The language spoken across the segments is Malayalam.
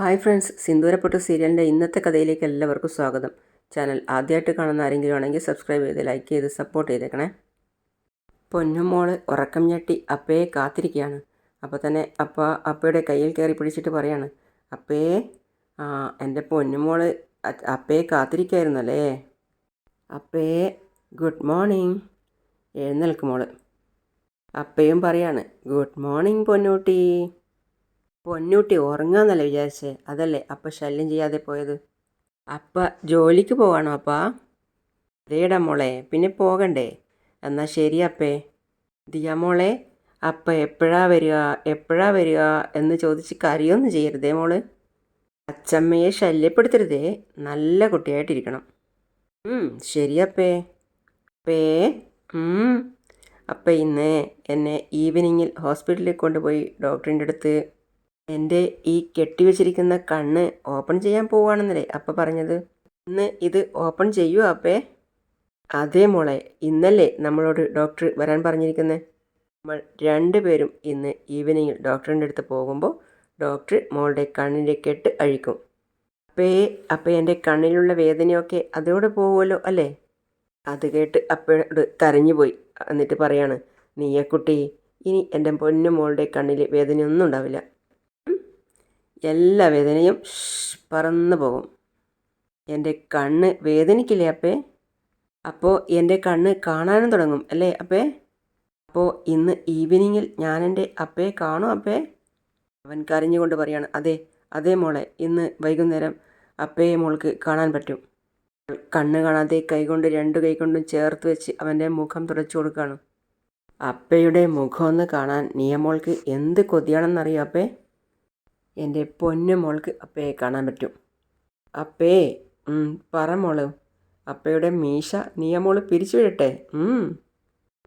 ഹായ് ഫ്രണ്ട്സ് സിന്ദൂരപ്പൊട്ട് സീരിയലിന്റെ ഇന്നത്തെ കഥയിലേക്ക് എല്ലാവർക്കും സ്വാഗതം. ചാനൽ ആദ്യമായിട്ട് കാണുന്ന ആരെങ്കിലും ആണെങ്കിൽ സബ്സ്ക്രൈബ് ചെയ്ത് ലൈക്ക് ചെയ്ത് സപ്പോർട്ട് ചെയ്തേക്കണേ. പൊന്നുമോൾ ഉറക്കം ഞെട്ടി അപ്പയെ കാത്തിരിക്കുകയാണ്. അപ്പോൾ തന്നെ അപ്പ അപ്പയുടെ കയ്യിൽ കയറി പിടിച്ചിട്ട് പറയാണ് അപ്പയെ ആ എന്റെ പൊന്നുമോൾ അപ്പയെ കാത്തിരിക്കായിരുന്നല്ലേ? അപ്പയെ ഗുഡ് മോർണിംഗ് എഴുന്നേൽക്കുമോൾ അപ്പയും പറയാണ് ഗുഡ് മോർണിംഗ് പൊന്നൂട്ടി. പൊന്നൂട്ടി ഉറങ്ങാന്നല്ലേ വിചാരിച്ചേ. അതല്ലേ അപ്പ ശല്യം ചെയ്യാതെ പോയത്? അപ്പ ജോലിക്ക് പോവാണോ അപ്പാ? അതേടാ മോളെ പിന്നെ പോകണ്ടേ. എന്നാൽ ശരി അപ്പേ. ദിയ മോളെ അപ്പ എപ്പോഴാ വരിക എപ്പോഴാ വരിക എന്ന് ചോദിച്ച് കരയൊന്നും ചെയ്യരുതേ മോൾ. അച്ചമ്മയെ ശല്യപ്പെടുത്തരുതേ നല്ല കുട്ടിയായിട്ടിരിക്കണം. ശരി അപ്പേ. അപ്പേ. അപ്പ ഇന്ന് എന്നെ ഈവനിങ്ങിൽ ഹോസ്പിറ്റലിൽ കൊണ്ടുപോയി ഡോക്ടറിന്റെ അടുത്ത് എന്റെ ഈ കെട്ടിവെച്ചിരിക്കുന്ന കണ്ണ് ഓപ്പൺ ചെയ്യാൻ പോവുകയാണെന്നല്ലേ അപ്പ പറഞ്ഞത്? ഇന്ന് ഇത് ഓപ്പൺ ചെയ്യൂ അപ്പേ? അതേ മോളെ ഇന്നല്ലേ നമ്മളോട് ഡോക്ടർ വരാൻ പറഞ്ഞിരിക്കുന്നത് നമ്മൾ രണ്ടുപേരും ഇന്ന് ഈവനിങ്ങിൽ ഡോക്ടറിന്റെ അടുത്ത് പോകുമ്പോൾ ഡോക്ടർ മോളുടെ കണ്ണിന്റെ കെട്ട് അഴിക്കും. അപ്പേ അപ്പേ എന്റെ കണ്ണിലുള്ള വേദനയൊക്കെ അതോടെ പോകുമല്ലോ അല്ലേ? അത് കേട്ട് അപ്പയോട് കരഞ്ഞുപോയി എന്നിട്ട് പറയാണ് നീയക്കുട്ടി ഇനി എന്റെ പൊന്നു മോളുടെ കണ്ണിൽ വേദനയൊന്നും ഉണ്ടാവില്ല. എല്ലാ വേദനയും പറന്നു പോകും. എന്റെ കണ്ണ് വേദനിക്കില്ലേ അപ്പേ? അപ്പോൾ എന്റെ കണ്ണ് കാണാനും തുടങ്ങും അല്ലേ അപ്പേ? അപ്പോൾ ഇന്ന് ഈവനിങ്ങിൽ ഞാൻ എന്റെ അപ്പയെ കാണും അപ്പേ? അവൻ കരഞ്ഞുകൊണ്ട് പറയാണ് അതെ അതേ മോളെ ഇന്ന് വൈകുന്നേരം അപ്പയെ മോൾക്ക് കാണാൻ പറ്റും. കണ്ണ് കാണാതെ കൈകൊണ്ട് രണ്ട് കൈകൊണ്ടും ചേർത്ത് വെച്ച് അവന്റെ മുഖം തുടച്ചു കൊടുക്കുകയാണ്. അപ്പയുടെ മുഖമൊന്ന് കാണാൻ നിയമോൾക്ക് എന്ത് കൊതിയാണെന്നറിയോ അപ്പേ? എന്റെ പൊന്നു മോൾക്ക് അപ്പയെ കാണാൻ പറ്റും. അപ്പേ പറ മോൾ. അപ്പയുടെ മീശ നിയമോൾ പിരിച്ചു വിടട്ടെ.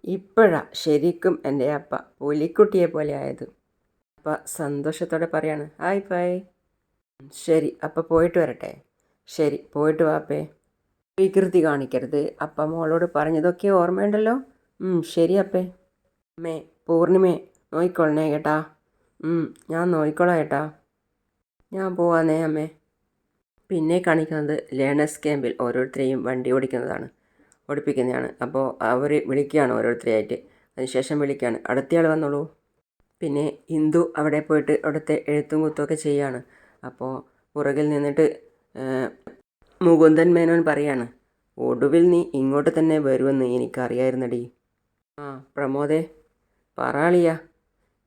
ഇപ്പോഴാ ശരിക്കും എന്റെ അപ്പ പുലിക്കുട്ടിയെ പോലെ ആയത്. അപ്പ സന്തോഷത്തോടെ പറയാണ് ഹായ് പായ്. ശരി അപ്പ പോയിട്ട് വരട്ടെ. ശരി പോയിട്ട് വാ വാപ്പേ വികൃതി കാണിക്കരുത്. അപ്പ മോളോട് പറഞ്ഞതൊക്കെ ഓർമ്മയുണ്ടല്ലോ. ശരി അപ്പേ. അമ്മേ പൂർണിമേ നോയിക്കൊള്ളണേ കേട്ടാ. ഞാൻ നോയിക്കോളാം ഏട്ടാ ഞാൻ പോവാന്നേ അമ്മേ. പിന്നെ കാണിക്കുന്നത് ലേണേഴ്സ് ക്യാമ്പിൽ ഓരോരുത്തരെയും വണ്ടി ഓടിക്കുന്നതാണ്. ഓടിപ്പിക്കുന്നതാണ്. അപ്പോൾ അവർ വിളിക്കുകയാണ് ഓരോരുത്തരെയായിട്ട്. അതിനുശേഷം വിളിക്കുകയാണ് അടുത്തയാൾ വന്നോളൂ. പിന്നെ ഹിന്ദു അവിടെ പോയിട്ട് അവിടുത്തെ എഴുത്തും കുത്തുമൊക്കെ ചെയ്യുകയാണ് അപ്പോൾ പുറകിൽ നിന്നിട്ട് മുകുന്ദൻ മേനോൻ പറയാണ് ഒടുവിൽ നീ ഇങ്ങോട്ട് തന്നെ വരുമെന്ന് എനിക്കറിയായിരുന്നടി. ആ പ്രമോദേ പറയാളിയ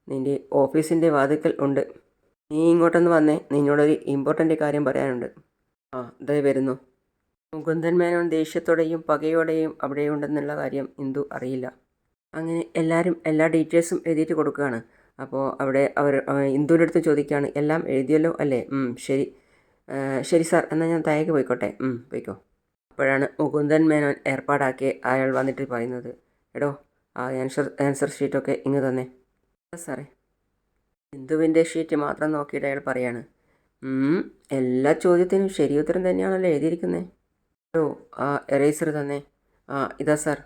നിന്റെ ഓഫീസിന്റെ വാതുക്കൽ ഉണ്ട്. നീ ഇങ്ങോട്ടൊന്ന് വന്നേ. നിന്നോടൊരു ഇമ്പോർട്ടന്റ് കാര്യം പറയാനുണ്ട്. ആ ദയ വരുന്നു. മുകുന്ദൻ മേനോൻ ദേഷ്യത്തോടെയും പകയോടെയും അവിടെയുണ്ടെന്നുള്ള കാര്യം ഇന്ദു അറിയില്ല. അങ്ങനെ എല്ലാവരും എല്ലാ ഡീറ്റെയിൽസും എഴുതിയിട്ട് കൊടുക്കുകയാണ്. അപ്പോൾ അവിടെ അവർ ഇന്ദുവിന്റെ അടുത്ത് ചോദിക്കുകയാണ് എല്ലാം എഴുതിയല്ലോ അല്ലേ? ശരി. ശരി സാർ എന്നാൽ ഞാൻ താഴേക്ക് പോയിക്കോട്ടെ. പോയിക്കോ. അപ്പോഴാണ് മുകുന്ദൻ മേനോൻ ഏർപ്പാടാക്കി അയാൾ വന്നിട്ട് പറയുന്നത്. എടോ ആ ആൻസർ ആൻസർ ഷീറ്റൊക്കെ ഇങ്ങ് തന്നെ. "ആ, സാറേ. ഹിന്ദുവിന്റെ ഷീറ്റ് മാത്രം നോക്കിയിട്ട് അയാൾ പറയാണ് "ഉം, എല്ലാ ചോദ്യത്തിനും ശരിയുത്തരം തന്നെയാണല്ലോ എഴുതിയിരിക്കുന്നത് ഓ ആ എറേസർ തന്നെ. ആ ഇതാ സാർ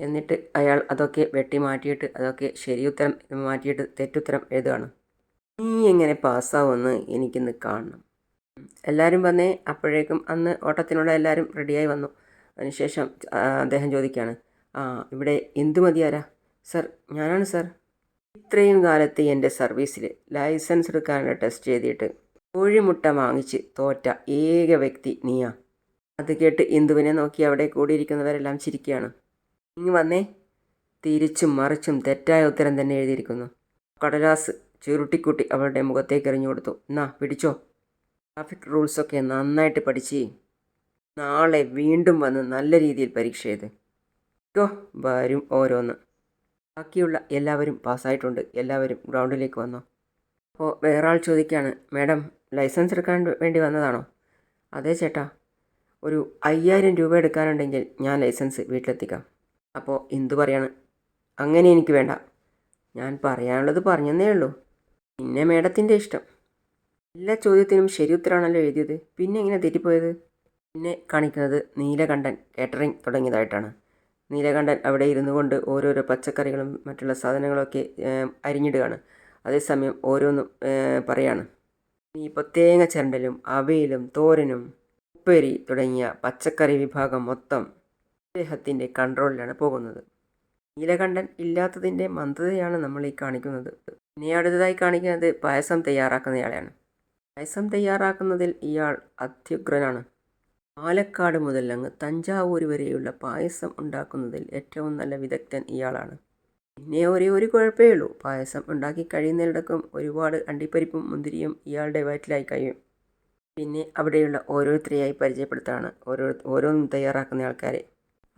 എന്നിട്ട് അയാൾ അതൊക്കെ വെട്ടി മാറ്റിയിട്ട് അതൊക്കെ ശരിയുത്തരം മാറ്റിയിട്ട് തെറ്റുത്തരം എഴുതുകയാണ് നീ എങ്ങനെ പാസ്സാവുമെന്ന് എനിക്കിന്ന് കാണണം. എല്ലാവരും വന്നേ അപ്പോഴേക്കും അന്ന് ഓട്ടത്തിനുള്ള എല്ലാവരും റെഡിയായി വന്നു. അതിനുശേഷം അദ്ദേഹം ചോദിക്കുകയാണ് ആ ഇവിടെ എന്തു മതിയാരാ? സർ ഞാനാണ് സർ ഇത്രയും കാലത്ത് എന്റെ സർവീസിൽ ലൈസൻസ് എടുക്കാനുള്ള ടെസ്റ്റ് ചെയ്തിട്ട് കോഴിമുട്ട വാങ്ങിച്ച് തോറ്റ ഏക വ്യക്തി നീയാ. അത് കേട്ട് ഇന്ദുവിനെ നോക്കി അവിടെ കൂടിയിരിക്കുന്നവരെല്ലാം ചിരിക്കുകയാണ്. ഇങ്ങ് വന്നേ. തിരിച്ചും മറിച്ചും തെറ്റായ ഉത്തരം തന്നെ എഴുതിയിരിക്കുന്നു. കടലാസ് ചുരുട്ടിക്കുട്ടി അവളുടെ മുഖത്തേക്ക് എറിഞ്ഞു കൊടുത്തു. എന്നാ പിടിച്ചോ. ട്രാഫിക് റൂൾസൊക്കെ നന്നായിട്ട് പഠിച്ച്. നാളെ വീണ്ടും വന്ന് നല്ല രീതിയിൽ പരീക്ഷ ചെയ്ത് വരും ഓരോന്ന്. ബാക്കിയുള്ള എല്ലാവരും പാസ്സായിട്ടുണ്ട്. എല്ലാവരും ഗ്രൗണ്ടിലേക്ക് വന്നു. അപ്പോൾ വേറെ ആൾ ചോദിക്കുകയാണ് മാഡം ലൈസൻസ് എടുക്കാൻ വേണ്ടി വന്നതാണോ? അതെ ചേട്ടാ. ഒരു അയ്യായിരം രൂപ എടുക്കാനുണ്ടെങ്കിൽ ഞാൻ ലൈസൻസ് വീട്ടിലെത്തിക്കാം. അപ്പോൾ എന്തു പറയാണ് അങ്ങനെ എനിക്ക് വേണ്ട. ഞാൻ പറയാനുള്ളത് പറഞ്ഞെന്നേ ഉള്ളൂ. പിന്നെ മേഡത്തിന്റെ ഇഷ്ടം. എല്ലാ ചോദ്യത്തിനും ശരി ഉത്തരമാണല്ലോ എഴുതിയത്. പിന്നെ എങ്ങനെ തെറ്റിപ്പോയത്? പിന്നെ കാണിക്കുന്നത് നീലകണ്ഠൻ കേറ്ററിംഗ് തുടങ്ങിയതായിട്ടാണ്. നീലകണ്ഠൻ അവിടെ ഇരുന്നു കൊണ്ട് ഓരോരോ പച്ചക്കറികളും മറ്റുള്ള സാധനങ്ങളൊക്കെ അരിഞ്ഞിടുകയാണ്. അതേസമയം ഓരോന്നും പറയാണ് പറയാണ്. ഈ തേങ്ങ ചിരണ്ടലും അവയിലും തോരനും ഉപ്പേരി തുടങ്ങിയ പച്ചക്കറി വിഭാഗം മൊത്തം അദ്ദേഹത്തിന്റെ കൺട്രോളിലാണ് പോകുന്നത്. നീലകണ്ഠൻ ഇല്ലാത്തതിന്റെ മന്ദതയാണ് നമ്മൾ ഈ കാണിക്കുന്നത്. ഇനി അടുത്തതായി കാണിക്കുന്നത് പായസം തയ്യാറാക്കുന്നയാളെയാണ്. പായസം തയ്യാറാക്കുന്നതിൽ ഇയാൾ അത്യുഗ്രനാണ്. പാലക്കാട് മുതൽ അങ്ങ് തഞ്ചാവൂർ വരെയുള്ള പായസം ഉണ്ടാക്കുന്നതിൽ ഏറ്റവും നല്ല വിദഗ്ധൻ ഇയാളാണ്. പിന്നെ ഒരേ ഒരു കുഴപ്പമേ ഉള്ളൂ. പായസം ഉണ്ടാക്കി കഴിയുന്നതിടക്കും ഒരുപാട് അണ്ടിപ്പരിപ്പും മുന്തിരിയും ഇയാളുടെ വയറ്റിലായി കഴിയും. പിന്നെ അവിടെയുള്ള ഓരോരുത്തരെയായി പരിചയപ്പെടുത്താണ് ഓരോ ഓരോന്നും തയ്യാറാക്കുന്ന ആൾക്കാരെ.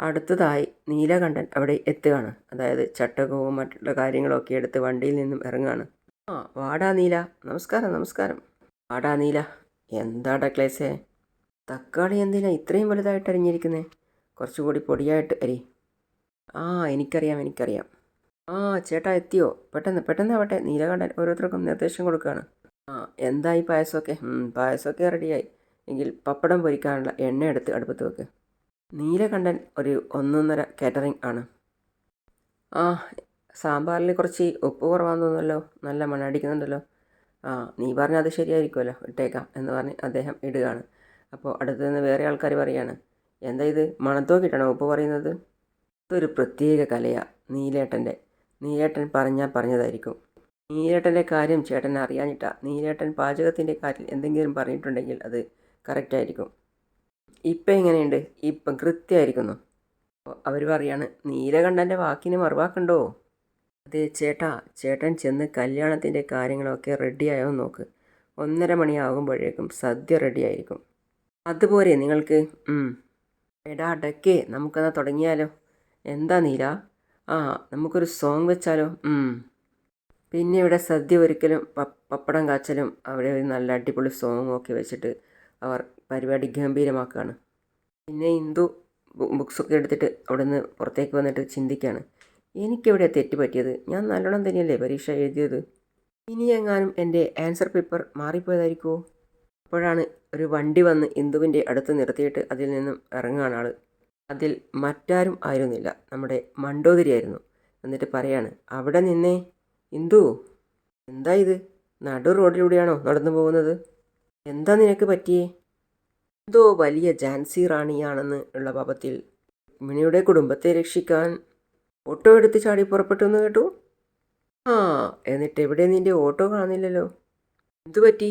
അടുത്തതായി നീലകണ്ഠൻ അവിടെ എത്തുകയാണ്. അതായത് ചട്ടകവും മറ്റുള്ള കാര്യങ്ങളൊക്കെ എടുത്ത് വണ്ടിയിൽ നിന്നും ഇറങ്ങുകയാണ്. ആ വാടാ നീല. നമസ്കാരം നമസ്കാരം. വാടാ നീല. എന്താടാ ക്ലേസേ തക്കാളി എന്തിനാ ഇത്രയും വലുതായിട്ട് അരിഞ്ഞിരിക്കുന്നത് കുറച്ചുകൂടി പൊടിയായിട്ട് അരി. ആ എനിക്കറിയാം എനിക്കറിയാം. ആ ചേട്ടാ എത്തിയോ? പെട്ടെന്ന് പെട്ടെന്ന് ആവട്ടെ. നീലകണ്ഠൻ ഓരോരുത്തർക്കും നിർദ്ദേശം കൊടുക്കുകയാണ്. ആ എന്തായി പായസമൊക്കെ? പായസമൊക്കെ റെഡിയായി. എങ്കിൽ പപ്പടം പൊരിക്കാനുള്ള എണ്ണ എടുത്ത് അടുപ്പത്ത് വെക്ക്. നീലകണ്ഠൻ ഒരു ഒന്നൊന്നര കാറ്ററിംഗ് ആണ്. ആ സാമ്പാറിൽ കുറച്ച് ഉപ്പ് കുറവാന്ന് തോന്നുന്നല്ലോ. നല്ല മണടിക്കുന്നുണ്ടല്ലോ ആ നീ പറഞ്ഞാൽ അത് ശരിയായിരിക്കുമല്ലോ. ഇട്ടേക്കാം എന്ന് പറഞ്ഞ് അദ്ദേഹം ഇടുകയാണ്. അപ്പോൾ അടുത്ത് നിന്ന് വേറെ ആൾക്കാർ പറയാണ് എന്താ ഇത്? മണത്തോക്കിട്ടാണോ ഉപ്പ് പറയുന്നത്? ഇതൊരു പ്രത്യേക കലയാണ് നീലേട്ടന്റെ. നീലേട്ടൻ പറഞ്ഞാൽ പറഞ്ഞതായിരിക്കും. നീലേട്ടന്റെ കാര്യം ചേട്ടൻ അറിയാഞ്ഞിട്ടാ നീലേട്ടൻ പാചകത്തിന്റെ കാര്യം എന്തെങ്കിലും പറഞ്ഞിട്ടുണ്ടെങ്കിൽ അത് കറക്റ്റായിരിക്കും ഇപ്പം എങ്ങനെയുണ്ട്? ഇപ്പം കൃത്യമായിരിക്കുന്നു. അവർ പറയാണ് നീലകണ്ഠന്റെ വാക്കിന് മറുവാക്കുണ്ടോ? അതെ ചേട്ടാ. ചേട്ടൻ ചെന്ന് കല്യാണത്തിന്റെ കാര്യങ്ങളൊക്കെ റെഡിയായോ നോക്ക്. ഒന്നര മണിയാകുമ്പോഴേക്കും സദ്യ റെഡിയായിരിക്കും അതുപോലെ നിങ്ങൾക്ക്. എടാ ഡക്കേ നമുക്കെന്നാ തുടങ്ങിയാലോ? എന്താ നീല? ആ നമുക്കൊരു സോങ് വെച്ചാലോ? പിന്നെ ഇവിടെ സദ്യ ഒരിക്കലും പപ്പടം കാച്ചലും അവിടെ ഒരു നല്ല അടിപൊളി സോങ്ങും ഒക്കെ വെച്ചിട്ട് അവർ പരിപാടി ഗംഭീരമാക്കുകയാണ്. പിന്നെ ഇന്ദു ബു- ബുക്സൊക്കെ എടുത്തിട്ട് അവിടെ നിന്ന് പുറത്തേക്ക് വന്നിട്ട് ചിന്തിക്കുകയാണ് എനിക്കെവിടെ തെറ്റ് പറ്റിയത്. ഞാൻ നല്ലോണം തന്നെയല്ലേ പരീക്ഷ എഴുതിയത്? ഇനി എങ്ങാനും എന്റെ ആൻസർ പേപ്പർ മാറിപ്പോയതായിരിക്കുമോ അപ്പോഴാണ് ഒരു വണ്ടി വന്ന് ഇന്ദുവിന്റെ അടുത്ത് നിർത്തിയിട്ട് അതിൽ നിന്നും ഇറങ്ങുകയാണ് ആൾ അതിൽ മറ്റാരും ആയിരുന്നില്ല. നമ്മുടെ മണ്ടോതിരിയായിരുന്നു എന്നിട്ട് പറയാണ് അവിടെ നിന്നേ ഇന്ദു എന്താ ഇത്? നടു റോഡിലൂടെയാണോ നടന്നു പോകുന്നത്? എന്താ നിനക്ക് പറ്റിയേ? എന്തോ വലിയ ജാൻസി റാണിയാണെന്ന് ഉള്ള പാപത്തിൽ മിണിയുടെ കുടുംബത്തെ രക്ഷിക്കാൻ ഓട്ടോ എടുത്ത് ചാടി പുറപ്പെട്ടു എന്ന് കേട്ടു? ആ എന്നിട്ട് എവിടെ നിന്റെ ഓട്ടോ കാണുന്നില്ലല്ലോ? എന്തു പറ്റി?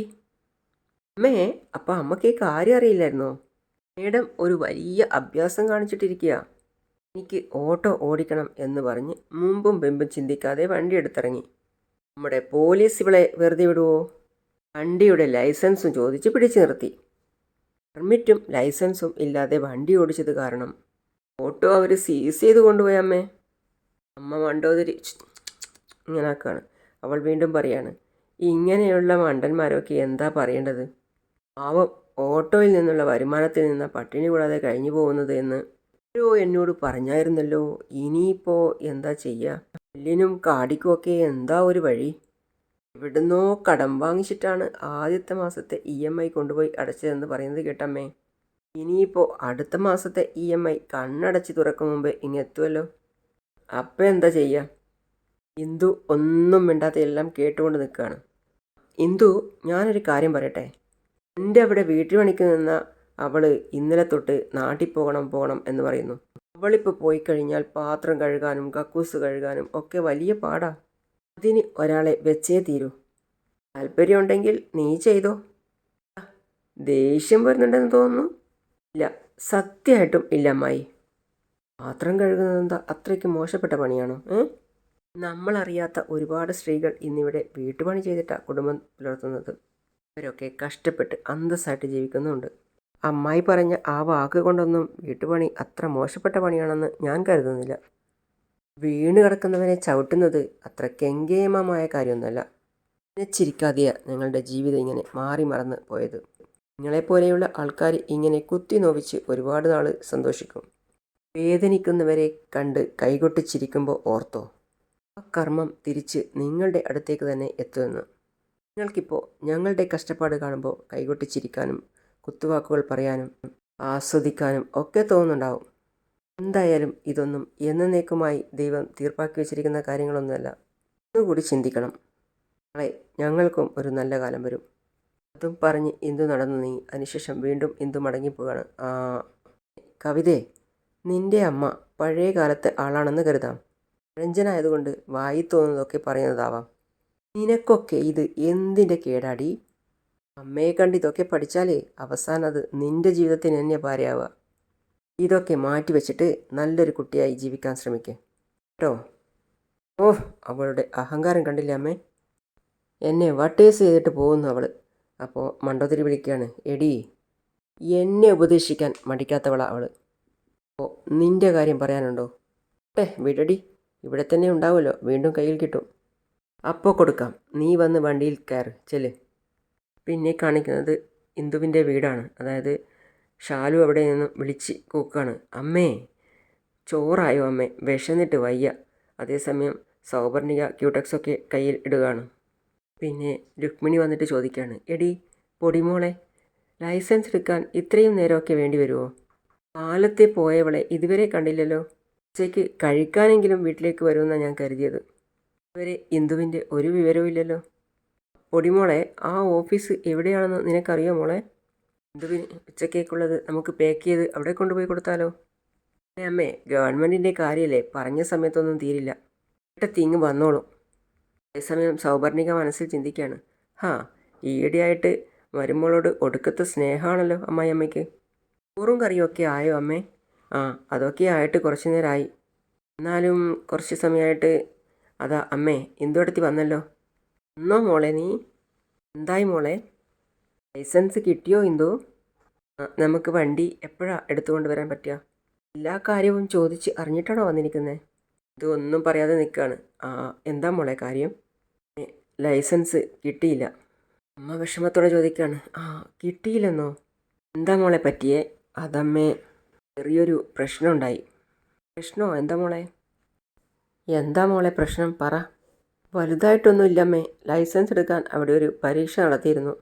അമ്മേ അപ്പം അമ്മയ്ക്ക് ഈ കാര്യം അറിയില്ലായിരുന്നോ? മേഡം ഒരു വലിയ അഭ്യാസം കാണിച്ചിട്ടിരിക്കുക എനിക്ക് ഓട്ടോ ഓടിക്കണം എന്ന് പറഞ്ഞ് മുമ്പും പിമ്പും ചിന്തിക്കാതെ വണ്ടി എടുത്തിറങ്ങി. നമ്മുടെ പോലീസ് ഇവളെ വെറുതെ വിടുവോ? വണ്ടിയുടെ ലൈസൻസും ചോദിച്ച് പിടിച്ചു നിർത്തി. പെർമിറ്റും ലൈസൻസും ഇല്ലാതെ വണ്ടി ഓടിച്ചത് കാരണം ഓട്ടോ അവർ സീസ് ചെയ്ത് കൊണ്ടുപോയി അമ്മേ. അമ്മ മണ്ടോതിരി ഇങ്ങനെ ആക്കാണ് അവൾ വീണ്ടും പറയാണ് ഇങ്ങനെയുള്ള മണ്ടന്മാരൊക്കെ എന്താ പറയേണ്ടത്? പാവം ഓട്ടോയിൽ നിന്നുള്ള വരുമാനത്തിൽ നിന്ന് പട്ടിണി കൂടാതെ കഴിഞ്ഞു പോകുന്നത് എന്ന് ആരോ എന്നോട് പറഞ്ഞായിരുന്നല്ലോ. ഇനിയിപ്പോൾ എന്താ ചെയ്യുക എല്ലിനും കാടിക്കും ഒക്കെ എന്താ ഒരു വഴി? എവിടുന്നോ കടം വാങ്ങിച്ചിട്ടാണ് ആദ്യത്തെ മാസത്തെ ഇ എം ഐ കൊണ്ടുപോയി അടച്ചതെന്ന് പറയുന്നത് കേട്ടമ്മേ. ഇനിയിപ്പോൾ അടുത്ത മാസത്തെ ഇ എം ഐ കണ്ണടച്ച് തുറക്കും മുമ്പേ ഇനി എത്തുമല്ലോ അപ്പം എന്താ ചെയ്യുക ഇന്ദു ഒന്നും മിണ്ടാത്ത എല്ലാം കേട്ടുകൊണ്ട് നിൽക്കുകയാണ് ഇന്ദു ഞാനൊരു കാര്യം പറയട്ടെ? എന്റെ അവിടെ വീട്ടിൽ പണിക്ക് നിന്ന അവൾ ഇന്നലെ തൊട്ട് നാട്ടിൽ പോകണം പോകണം എന്ന് പറയുന്നു. അവളിപ്പോൾ പോയി കഴിഞ്ഞാൽ പാത്രം കഴുകാനും കക്കൂസ് കഴുകാനും ഒക്കെ വലിയ പാടാ. അതിന് ഒരാളെ വെച്ചേ തീരൂ. താല്പര്യമുണ്ടെങ്കിൽ നീ ചെയ്തോ. ദേഷ്യം വരുന്നുണ്ടെന്ന് തോന്നുന്നു. ഇല്ല സത്യമായിട്ടും ഇല്ല അമ്മായി. പാത്രം കഴുകുന്നത് അത്രയ്ക്ക് മോശപ്പെട്ട പണിയാണോ നമ്മളറിയാത്ത ഒരുപാട് സ്ത്രീകൾ ഇന്നിവിടെ വീട്ടുപണി ചെയ്തിട്ടാണ് കുടുംബം പുലർത്തുന്നത്. അവരൊക്കെ കഷ്ടപ്പെട്ട് അന്തസ്സായിട്ട് ജീവിക്കുന്നുണ്ട്. അമ്മായി പറഞ്ഞ ആ വാക്ക് കൊണ്ടൊന്നും വീട്ടുപണി അത്ര മോശപ്പെട്ട പണിയാണെന്ന് ഞാൻ കരുതുന്നില്ല. വീണ് കിടക്കുന്നവനെ ചവിട്ടുന്നത് അത്ര കെങ്കേമമായ കാര്യമൊന്നുമല്ല. ചിരിക്കാതെയാ നിങ്ങളുടെ ജീവിതം ഇങ്ങനെ മാറി മറന്ന് പോയത്. നിങ്ങളെപ്പോലെയുള്ള ആൾക്കാർ ഇങ്ങനെ കുത്തി നോവിച്ച് ഒരുപാട് നാൾ സന്തോഷിക്കും. വേദനിക്കുന്നവരെ കണ്ട് കൈകൊട്ടിച്ചിരിക്കുമ്പോൾ ഓർത്തോ? ആ കർമ്മം തിരിച്ച് നിങ്ങളുടെ അടുത്തേക്ക് തന്നെ എത്തുമെന്ന്. നിങ്ങൾക്കിപ്പോൾ ഞങ്ങളുടെ കഷ്ടപ്പാട് കാണുമ്പോൾ കൈകൊട്ടിച്ചിരിക്കാനും കുത്തുവാക്കുകൾ പറയാനും ആസ്വദിക്കാനും ഒക്കെ തോന്നുന്നുണ്ടാവും. എന്തായാലും ഇതൊന്നും എന്നേക്കുമായി ദൈവം തീർപ്പാക്കി വെച്ചിരിക്കുന്ന കാര്യങ്ങളൊന്നുമല്ല. ഒന്നുകൂടി ചിന്തിക്കണം. നാളെ ഞങ്ങൾക്കും ഒരു നല്ല കാലം വരും. അതും പറഞ്ഞ് ഇന്ദു നടന്നു നീ? അതിനുശേഷം വീണ്ടും ഇന്ദു മടങ്ങിപ്പോവാണ് ആ കവിതേ നിന്റെ അമ്മ പഴയ കാലത്തെ ആളാണെന്ന് കരുതാം. രഞ്ജനായതുകൊണ്ട് വായി തോന്നുന്നതൊക്കെ പറയുന്നതാവാം. നിനക്കൊക്കെ ഇത് എന്തിന്റെ കേടാടി? അമ്മയെ കണ്ട് ഇതൊക്കെ പഠിച്ചാലേ അവസാനം അത് നിന്റെ ജീവിതത്തിന് തന്നെ ഭാര്യയാവുക ഇതൊക്കെ മാറ്റി വെച്ചിട്ട് നല്ലൊരു കുട്ടിയായി ജീവിക്കാൻ ശ്രമിക്കേ. കേട്ടോ? ഓ അവളുടെ അഹങ്കാരം കണ്ടില്ലേ അമ്മേ? എന്നെ വട്ടേസ് ചെയ്തിട്ട് പോകുന്നു അവൾ അപ്പോൾ മണ്ടോതിരി വിളിക്കുകയാണ് എടി എന്നെ ഉപദേശിക്കാൻ മടിക്കാത്തവളാണ് അവൾ അപ്പോൾ നിന്റെ കാര്യം പറയാനുണ്ടോ? ഏ വിടടി. ഇവിടെ തന്നെ ഉണ്ടാവുമല്ലോ. വീണ്ടും കയ്യിൽ കിട്ടും. അപ്പോൾ കൊടുക്കാം. നീ വന്ന് വണ്ടിയിൽ കയറ്. ചെല്ല് പിന്നെ കാണിക്കുന്നത് ഇന്ദുവിന്റെ വീടാണ്. അതായത് ഷാലു അവിടെ നിന്ന് വിളിച്ച് കൂക്കാണ്. അമ്മേ ചോറായോ അമ്മേ? വിശന്നിട്ട് വയ്യ. അതേസമയം സൗപർണിക ക്യൂടെക്സൊക്കെ കയ്യിൽ ഇടുകയാണ്. പിന്നെ രുക്മിണി വന്നിട്ട് ചോദിക്കുകയാണ് എടി പൊടിമോളെ ലൈസൻസ് എടുക്കാൻ ഇത്രയും നേരമൊക്കെ വേണ്ടി വരുമോ കാലത്തെ പോയവളെ ഇതുവരെ കണ്ടില്ലല്ലോ. ഉച്ചയ്ക്ക് കഴിക്കാനെങ്കിലും വീട്ടിലേക്ക് വരുമെന്നാണ് ഞാൻ കരുതിയത്. ഇതുവരെ ഇന്ദുവിന്റെ ഒരു വിവരവും ഇല്ലല്ലോ. പൊടിമോളെ ആ ഓഫീസ് എവിടെയാണെന്ന് നിനക്കറിയോ മോളെ? ഇന്ദുവിന് ഉച്ചക്കേക്കുള്ളത് നമുക്ക് പാക്ക് ചെയ്ത് അവിടെ കൊണ്ടുപോയി കൊടുത്താലോ? അല്ലേ അമ്മേ ഗവൺമെന്റിന്റെ കാര്യമല്ലേ? പറഞ്ഞ സമയത്തൊന്നും തീരില്ല. തിങ്ങ് വന്നോളൂ. അതേസമയം സൗപർണിക മനസ്സിൽ ചിന്തിക്കുകയാണ് ഹാ ഈയിടെയായിട്ട് മരുമോളോട് ഒടുക്കത്തെ സ്നേഹമാണല്ലോ അമ്മായിയമ്മയ്ക്ക് ചോറും കറിയൊക്കെ ആയോ അമ്മേ? ആ അതൊക്കെ ആയിട്ട് കുറച്ച് നേരമായി. എന്നാലും കുറച്ച് സമയമായിട്ട് അതാ അമ്മേ ഇന്ദുടത്തി വന്നല്ലോ? എന്നോ മോളെ നീ? എന്തായി മോളെ? ലൈസൻസ് കിട്ടിയോ ഇന്ദു? നമുക്ക് വണ്ടി എപ്പോഴാണ് എടുത്തുകൊണ്ട് വരാൻ പറ്റുക? എല്ലാ കാര്യവും ചോദിച്ച് അറിഞ്ഞിട്ടാണോ വന്നിരിക്കുന്നത് ഇതൊന്നും പറയാതെ നിൽക്കുകയാണ് ആ എന്താ മോളെ കാര്യം? ലൈസൻസ് കിട്ടിയില്ല. അമ്മ വിഷമത്തോടെ ചോദിക്കുകയാണ് ആ കിട്ടിയില്ലെന്നോ? എന്താ മോളെ പറ്റിയേ? അതമ്മേ ചെറിയൊരു പ്രശ്നമുണ്ടായി. പ്രശ്നമോ? എന്താ മോളെ? എന്താ മോളെ പ്രശ്നം? പറ. വലുതായിട്ടൊന്നുമില്ലമ്മേ. ലൈസൻസ് എടുക്കാൻ അവിടെ ഒരു പരീക്ഷ നടത്തിയിരുന്നു.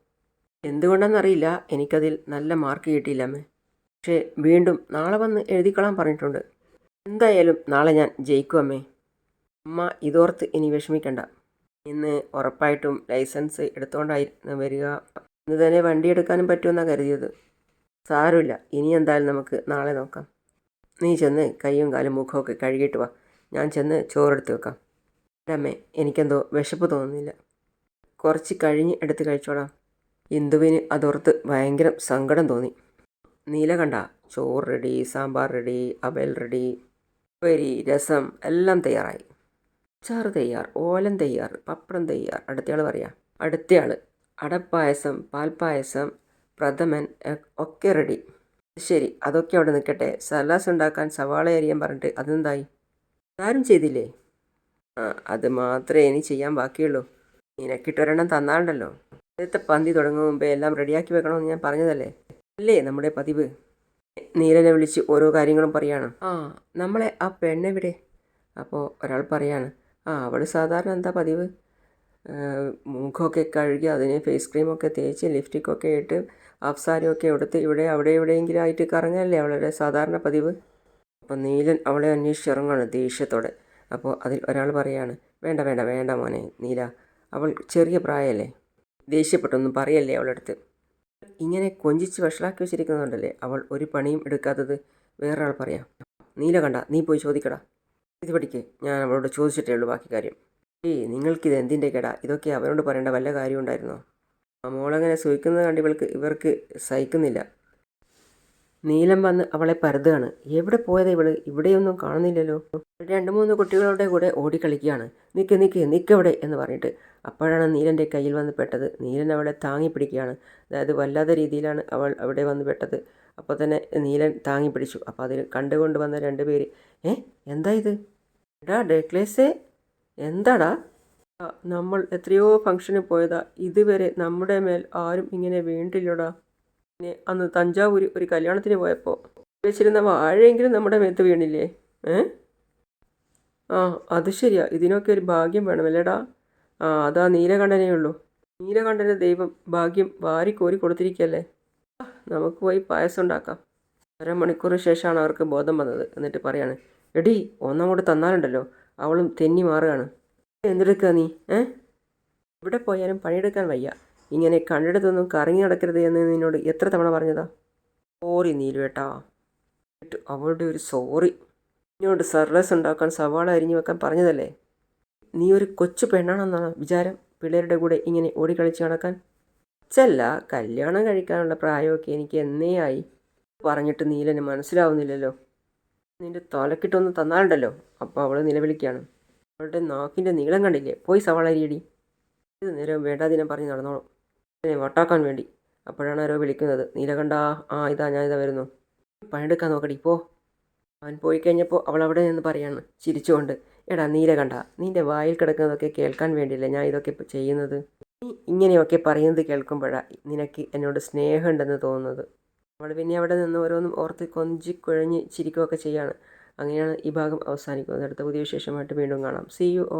എന്തുകൊണ്ടെന്നറിയില്ല എനിക്കതിൽ നല്ല മാർക്ക് കിട്ടിയില്ലമ്മേ. പക്ഷേ വീണ്ടും നാളെ വന്ന് എഴുതിക്കളാൻ പറഞ്ഞിട്ടുണ്ട്. എന്തായാലും നാളെ ഞാൻ ജയിക്കും അമ്മേ അമ്മ ഇതോർത്ത് ഇനി വിഷമിക്കണ്ട. ഇന്ന് ഉറപ്പായിട്ടും ലൈസൻസ് എടുത്തുകൊണ്ടായിരുന്നു വരിക. ഇന്ന് തന്നെ വണ്ടി എടുക്കാനും പറ്റുമെന്നാണ് കരുതിയത്. സാരമില്ല. ഇനി എന്തായാലും നമുക്ക് നാളെ നോക്കാം. നീ ചെന്ന് കൈയും കാലും മുഖമൊക്കെ കഴുകിയിട്ട് വാ. ഞാൻ ചെന്ന് ചോറെടുത്ത് വെക്കാം. അമ്മേ എനിക്കെന്തോ വിശപ്പ് തോന്നുന്നില്ല. കുറച്ച് കഴിഞ്ഞ് എടുത്ത് കഴിച്ചോളാം. ഇന്ദുവിന് അതോർത്ത് ഭയങ്കര സങ്കടം തോന്നി. നീല കണ്ട ചോറ് റെഡി സാമ്പാർ റെഡി അവൽ റെഡി ഉപ്പേരി രസം എല്ലാം തയ്യാറായി. അച്ചാറ് തയ്യാർ ഓലം തയ്യാർ പപ്പടം തയ്യാർ അടുത്തയാൾ പറയാം. അടുത്തയാൾ അടപ്പായസം പാൽപ്പായസം പ്രഥമൻ ഒക്കെ റെഡി. ശരി അതൊക്കെ അവിടെ നിൽക്കട്ടെ സലാസ് ഉണ്ടാക്കാൻ സവാള അരിയാൻ പറഞ്ഞിട്ട് അതെന്തായി? ആരും ചെയ്തില്ലേ? ആ അത് മാത്രമേ ഇനി ചെയ്യാൻ ബാക്കിയുള്ളൂ. നിനക്കിട്ടൊരെണ്ണം തന്നാണ്ടല്ലോ ഇന്നത്തെ പന്തി തുടങ്ങും മുമ്പേ എല്ലാം റെഡിയാക്കി വെക്കണമെന്ന് ഞാൻ പറഞ്ഞതല്ലേ? അല്ലേ നമ്മുടെ പതിവ്? നീലനെ വിളിച്ച് ഓരോ കാര്യങ്ങളും പറയാണ്. ആ നമ്മളെ ആ പെണ്ണെവിടെ? അപ്പോൾ ഒരാൾ പറയാണ്. ആ അവൾ സാധാരണ എന്താ പതിവ്? മുഖമൊക്കെ കഴുകി അതിന് ഫേസ് ക്രീമൊക്കെ തേച്ച് ലിപ്സ്റ്റിക്കൊക്കെ ഇട്ട് അഫ്സാരിയൊക്കെ എടുത്ത് ഇവിടെ അവിടെ എവിടെയെങ്കിലും ആയിട്ട് കറങ്ങല്ലേ അവളുടെ സാധാരണ പതിവ്? അപ്പോൾ നീലൻ അവളെ അന്വേഷിച്ചിറങ്ങാണ് ദേഷ്യത്തോടെ. അപ്പോൾ അതിൽ ഒരാൾ പറയാണ് വേണ്ട വേണ്ട വേണ്ട മോനെ നീല. അവൾ ചെറിയ പ്രായമല്ലേ ദേഷ്യപ്പെട്ടൊന്നും പറയല്ലേ അവളടുത്ത്. ഇങ്ങനെ കൊഞ്ചിച്ച് വഷളാക്കി വെച്ചിരിക്കുന്നതുകൊണ്ടല്ലേ അവൾ ഒരു പണിയും എടുക്കാത്തത് വേറൊരാൾ പറയാം. നീല കണ്ട നീ പോയി ചോദിക്കടാ. ഇത് പഠിക്ക് ഞാൻ അവളോട് ചോദിച്ചിട്ടേ ഉള്ളൂ ബാക്കി കാര്യം. ഏയ് നിങ്ങൾക്കിത് എന്തിന്റെ കേടാ? ഇതൊക്കെ അവരോട് പറയേണ്ട വല്ല കാര്യം ഉണ്ടായിരുന്നോ? ആ മോളങ്ങനെ സൂഹിക്കുന്നത് കണ്ട് ഇവൾക്ക് ഇവർക്ക് സഹിക്കുന്നില്ല. നീലം വന്ന് അവളെ പരതുകയാണ്. എവിടെ പോയതാ ഇവൾ? ഇവിടെയൊന്നും കാണുന്നില്ലല്ലോ. രണ്ട് മൂന്ന് കുട്ടികളുടെ കൂടെ ഓടിക്കളിക്കുകയാണ്. നിൽക്ക് നിൽക്ക് നിൽക്കവിടെ എന്ന് പറഞ്ഞിട്ട് അപ്പോഴാണ് നീലന്റെ കയ്യിൽ വന്ന് പെട്ടത്. നീലൻ അവളെ താങ്ങി പിടിക്കുകയാണ് അതായത് വല്ലാത്ത രീതിയിലാണ് അവൾ അവിടെ വന്ന് പെട്ടത്. അപ്പോൾ തന്നെ നീലൻ താങ്ങി പിടിച്ചു അപ്പോൾ അതിൽ കണ്ടുകൊണ്ട് വന്ന രണ്ട് പേര് ഏ എന്താ ഇത്? എടാ ഡേക്ലേസേ എന്താടാ? നമ്മൾ എത്രയോ ഫംഗ്ഷന് പോയതാ. ഇതുവരെ നമ്മുടെ മേൽ ആരും ഇങ്ങനെ വീണ്ടില്ലടാ പിന്നെ അന്ന് തഞ്ചാവൂർ ഒരു കല്യാണത്തിന് പോയപ്പോൾ വെച്ചിരുന്ന വാഴയെങ്കിലും നമ്മുടെ മേത്ത് വീണില്ലേ? ഏ? ആ അത് ശരിയാ. ഇതിനൊക്കെ ഒരു ഭാഗ്യം വേണമല്ലേടാ? ആ അതാ നീലകണ്ഠനേ ഉള്ളൂ. നീലകണ്ഠന് ദൈവം ഭാഗ്യം വാരി കോരി കൊടുത്തിരിക്കല്ലേ? നമുക്ക് പോയി പായസം ഉണ്ടാക്കാം. അരമണിക്കൂർ ശേഷമാണ് അവർക്ക് ബോധം വന്നത് എന്നിട്ട് പറയാണ്. എടി ഒന്നങ്ങോട്ട് തന്നാലുണ്ടല്ലോ. അവളും തെന്നി മാറുകയാണ്. എന്തെടുക്കുക നീ? ഏ? എവിടെ പോയാലും പണിയെടുക്കാൻ വയ്യ. ഇങ്ങനെ കണ്ടിടത്തൊന്നും കറങ്ങി നടക്കരുത് എന്ന് നിന്നോട് എത്ര തവണ പറഞ്ഞതാ? സോറി നീലുവേട്ടാ അവളുടെ ഒരു സോറി നിന്നോട് സർലസ് ഉണ്ടാക്കാൻ സവാള അരിഞ്ഞു വെക്കാൻ പറഞ്ഞതല്ലേ? നീ ഒരു കൊച്ചു പെണ്ണാണെന്നാണ് വിചാരം പിള്ളേരുടെ കൂടെ ഇങ്ങനെ ഓടിക്കളിച്ച് നടക്കാൻ? അച്ചല്ല കല്യാണം കഴിക്കാനുള്ള പ്രായമൊക്കെ എനിക്ക് എന്നേ ആയി. പറഞ്ഞിട്ട് നീലന് മനസ്സിലാവുന്നില്ലല്ലോ. നിന്റെ തലക്കിട്ടൊന്ന് തന്നാലുണ്ടല്ലോ. അപ്പോൾ അവൾ നിലവിളിക്കുകയാണ് അവളുടെ നാക്കിന്റെ നീളം കണ്ടില്ലേ? പോയി സവാള അരിയടി. ഇത് നേരം വേണ്ടാതിനെ പറഞ്ഞ് നടന്നോളും. വട്ടാക്കാൻ വേണ്ടി. അപ്പോഴാണ് ആരോ വിളിക്കുന്നത്. നീലകണ്ഠ ആ ഇതാ ഞാൻ ഇതാ വരുന്നു. പണിയെടുക്കാൻ നോക്കടി പോ. അവൻ പോയി കഴിഞ്ഞപ്പോൾ അവൾ അവിടെ നിന്ന് പറയാണ് ചിരിച്ചുകൊണ്ട് എടാ നീലകണ്ഠ നിന്റെ വായിൽ കിടക്കുന്നതൊക്കെ കേൾക്കാൻ വേണ്ടിയല്ലേ ഞാൻ ഇതൊക്കെ ചെയ്യുന്നത്? നീ ഇങ്ങനെയൊക്കെ പറയുന്നത് കേൾക്കുമ്പോഴാണ് നിനക്ക് എന്നോട് സ്നേഹമുണ്ടെന്ന് തോന്നുന്നത്. അവൾ പിന്നെ അവിടെ നിന്ന് ഓരോന്നും ഓർത്ത് കൊഞ്ചി കുഴഞ്ഞ് ചിരിക്കുകയൊക്കെ ചെയ്യാണ്. അങ്ങനെയാണ് ഈ ഭാഗം അവസാനിക്കുന്നത്. അടുത്ത പുതിയ വിശേഷമായിട്ട് വീണ്ടും കാണാം. C you all